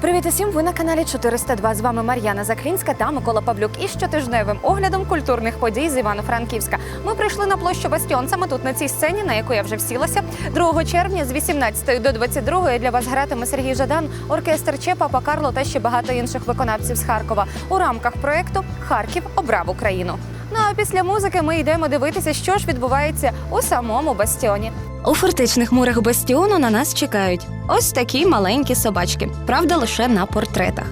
Привіт усім! Ви на каналі 402. З вами Мар'яна Заклінська та Микола Павлюк. І щотижневим оглядом культурних подій з Івано-Франківська. Ми прийшли на площу Бастіон саме тут на цій сцені, на яку я вже всілася. 2 червня з 18 до 22 для вас гратиме Сергій Жадан, оркестр Че, Папа Карло та ще багато інших виконавців з Харкова у рамках проекту Харків обрав Україну. Ну а після музики ми йдемо дивитися, що ж відбувається у самому бастіоні. У фортечних мурах бастіону на нас чекають ось такі маленькі собачки, правда, лише на портретах.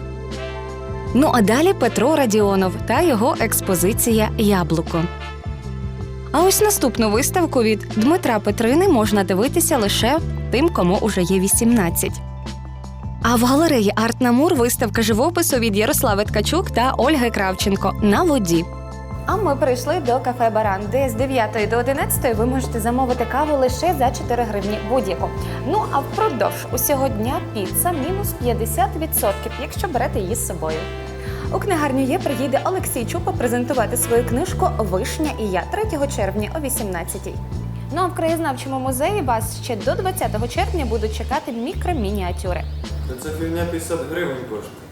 Ну а далі Петро Радіонов та його експозиція Яблуко. А ось наступну виставку від Дмитра Петрини можна дивитися лише тим, кому уже є 18. А в галереї Арт Намур виставка живопису від Ярослави Ткачук та Ольги Кравченко на воді. А ми прийшли до кафе Баран, де з 9 до 11 ви можете замовити каву лише за 4 гривні будь-яку. Ну а впродовж усього дня піца мінус 50%, якщо берете її з собою. У книгарню є приїде Олексій Чупа презентувати свою книжку Вишня і я 3 червня о 18-й. Ну а в краєзнавчому музеї вас ще до 20 червня будуть чекати мікромініатюри. Ця фігня 50 гривень коштує.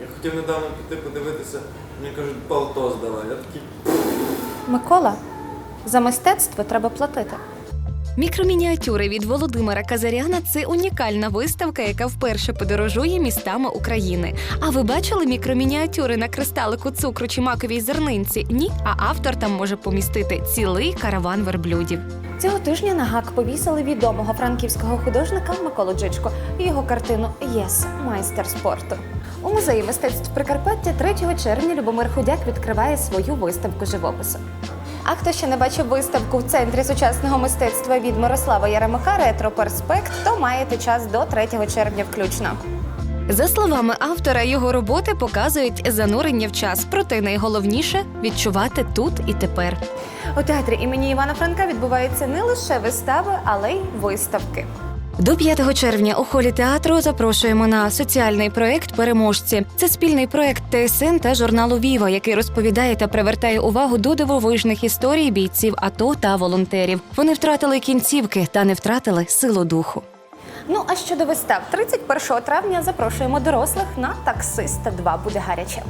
Я хотів недавно піти подивитися, мені кажуть, палто здавай. Я такий. Микола, за мистецтво треба платити. Мікромініатюри від Володимира Казаряна це унікальна виставка, яка вперше подорожує містами України. А ви бачили мікромініатюри на кристалику цукру чи маковій зернинці? Ні, а автор там може помістити цілий караван верблюдів. Цього тижня на гак повісили відомого франківського художника Миколу Джичко і його картину Єс майстер спорту. У музеї мистецтв Прикарпаття 3 червня Любомир Худяк відкриває свою виставку живопису. А хто ще не бачив виставку в центрі сучасного мистецтва від Мирослава Яремика Ретроперспект, то маєте час до 3 червня включно. За словами автора, його роботи показують занурення в час, проте найголовніше відчувати тут і тепер. У театрі імені Івана Франка відбуваються не лише вистави, але й виставки. До 5 червня у холі театру запрошуємо на соціальний проект Переможці. Це спільний проект ТСН та журналу Віва, який розповідає та привертає увагу до дивовижних історій бійців АТО та волонтерів. Вони втратили кінцівки та не втратили силу духу. Ну а щодо вистав, 31 травня запрошуємо дорослих на таксиста 2 буде гаряче.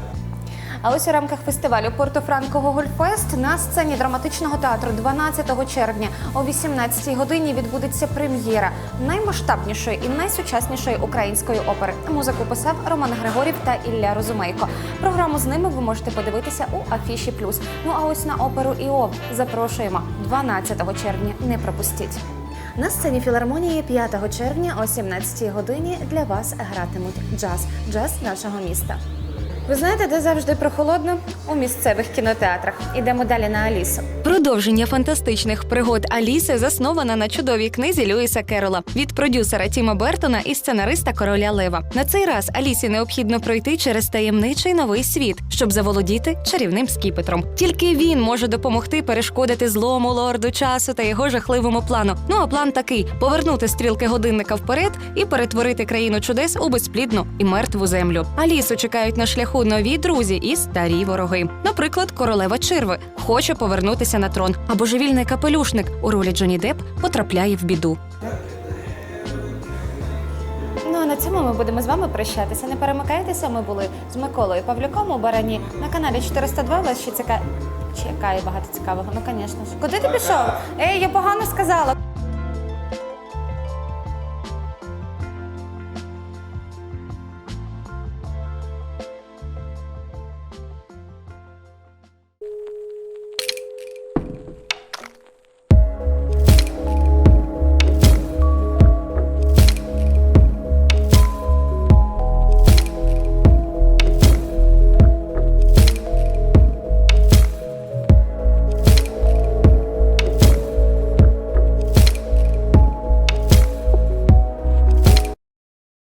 А ось у рамках фестивалю Порто-Франко Гогольфест на сцені драматичного театру 12 червня о 18-й годині відбудеться прем'єра наймасштабнішої і найсучаснішої української опери. Музику писав Роман Григорів та Ілля Розумейко. Програму з ними ви можете подивитися у Афіші Плюс. Ну а ось на оперу Іов запрошуємо 12 червня. Не пропустіть. На сцені філармонії 5 червня о 17-й годині для вас гратимуть джаз, джаз нашого міста. Ви знаєте, де завжди прохолодно? У місцевих кінотеатрах. Ідемо далі на Алісу. Продовження фантастичних пригод Аліси заснована на чудовій книзі Льюіса Керола від продюсера Тіма Бертона і сценариста Короля Лева. На цей раз Алісі необхідно пройти через таємничий новий світ, щоб заволодіти чарівним скіпетром. Тільки він може допомогти перешкодити злому лорду часу та його жахливому плану. Ну а план такий: повернути стрілки годинника вперед і перетворити країну чудес у безплідну і мертву землю. Алісу чекають на шляху нові друзі і старі вороги. Наприклад, королева Черви хоче повернутися на трон, а божевільний капелюшник у ролі Джоні Депп потрапляє в біду. Ну а на цьому ми будемо з вами прощатися. Не перемикайтеся. Ми були з Миколою Павлюком у Барані на каналі 402. Вас ще ціка... чекає багато цікавого. Ну, звісно ж. Куди ти пішов? Ей, я погано сказала.